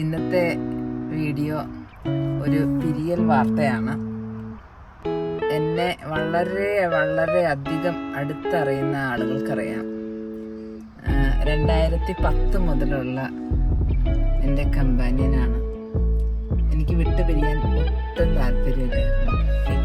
ഇന്നത്തെ വീഡിയോ ഒരു പിരിയൽ വാർത്തയാണ്. എന്നെ വളരെ വളരെ അധികം അടുത്തറിയുന്ന ആളുകൾക്കറിയാം. രണ്ടായിരത്തി പത്ത് മുതലുള്ള എന്റെ കമ്പാനിയനാണ്. എനിക്ക് വിട്ടുപിരിയാൻ ഒട്ടും താല്പര്യമില്ലായിരുന്നു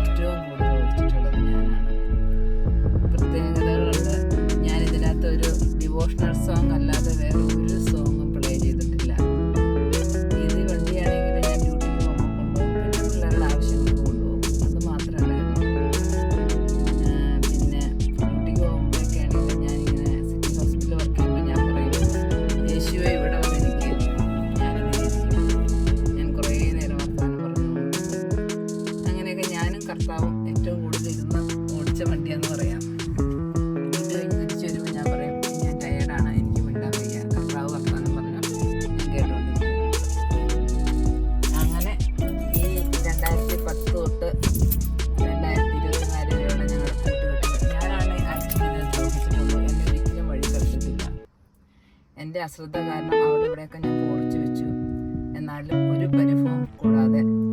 പറയാം. പറയും. എന്നെ കളിച്ചിട്ടില്ല എന്റെ അശ്രദ്ധ കാരണം അവിടെ ഇവിടെയൊക്കെ ഞാൻ പോറിച്ചു വെച്ചു. എന്നാലും ഒരു പരിഭവം കൂടാതെ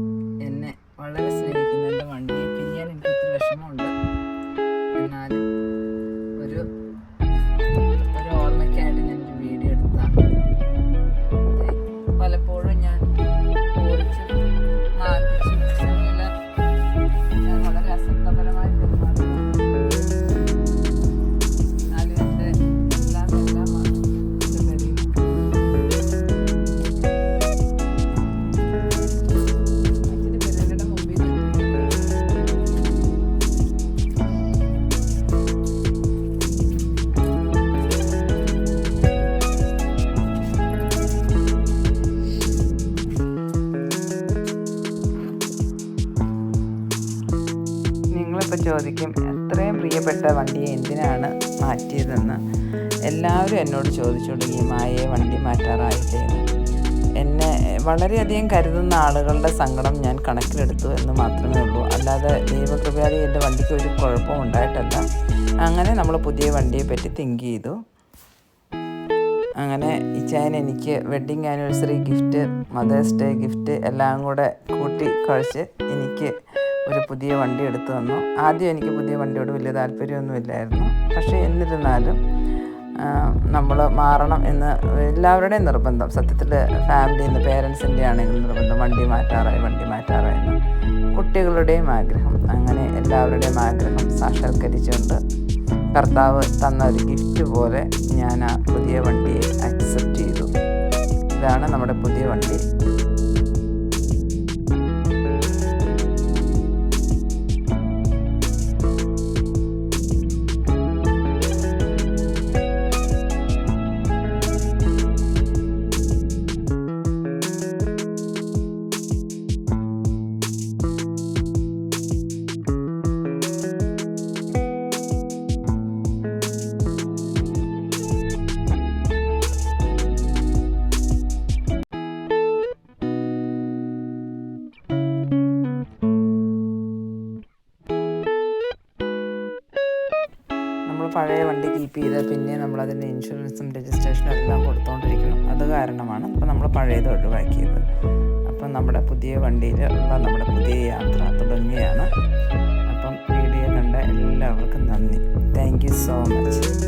എന്നാലും ഒരു ഒരു ഓർമ്മയ്ക്കായിട്ട് ഞാനൊരു വീഡിയോ എടുത്താണ് പലപ്പോഴും ഞാൻ ചോദിക്കും എത്രയും പ്രിയപ്പെട്ട വണ്ടിയെ എന്തിനാണ് മാറ്റിയതെന്ന്? എല്ലാവരും എന്നോട് ചോദിച്ചു തുടങ്ങി മായയെ വണ്ടി മാറ്റാറായില്ലേ എന്ന്. വളരെയധികം കരുതുന്ന ആളുകളുടെ സങ്കടം ഞാൻ കണക്കിലെടുത്തു എന്ന് മാത്രമേ ഉള്ളൂ. അല്ലാതെ ദൈവകൃപയാതെ എന്റെ വണ്ടിക്ക് ഒരു കുഴപ്പവും ഉണ്ടായിട്ടല്ല. അങ്ങനെ നമ്മൾ പുതിയ വണ്ടിയെ പറ്റി തിങ്ക് ചെയ്തു. അങ്ങനെ ഇച്ചായൻ എനിക്ക് wedding anniversary gift mothers day gift എല്ലാം കൂടെ കൂട്ടി കഴിച്ച് എനിക്ക് ഒരു പുതിയ വണ്ടി എടുത്തു തന്നു. ആദ്യം എനിക്ക് പുതിയ വണ്ടിയോട് വലിയ താല്പര്യമൊന്നുമില്ലായിരുന്നു. പക്ഷേ എന്നിരുന്നാലും നമ്മൾ മാറണം എന്ന് എല്ലാവരുടെയും നിർബന്ധം. സത്യത്തിൽ ഫാമിലിയിൽ നിന്ന് പേരൻസിന്റെ ആണെങ്കിലും നിർബന്ധം. വണ്ടി മാറ്റാറായി വണ്ടി മാറ്റാറായി കുട്ടികളുടെയും ആഗ്രഹം. അങ്ങനെ എല്ലാവരുടെയും ആഗ്രഹം സാക്ഷാത്കരിച്ചുകൊണ്ട് കർത്താവ് തന്ന ഒരു ഗിഫ്റ്റ് പോലെ ഞാൻ ആ പുതിയ വണ്ടിയെ അക്സെപ്റ്റ് ചെയ്തു. ഇതാണ് നമ്മുടെ പുതിയ വണ്ടി. പഴയ വണ്ടി കീപ്പ് ചെയ്ത് പിന്നെ നമ്മൾ അതിന്റെ ഇൻഷുറൻസും രജിസ്ട്രേഷനും എല്ലാം കൊടുത്തുകൊണ്ടിരിക്കണം അത് കാരണമാണ് അപ്പോൾ നമ്മൾ പഴയത് ഒഴിവാക്കിയത് അപ്പം നമ്മുടെ പുതിയ വണ്ടിയിൽ ഉള്ള നമ്മുടെ പുതിയ യാത്ര തുടങ്ങുകയാണ്. അപ്പം വീഡിയോ കണ്ട എല്ലാവർക്കും നന്ദി. Thank you so much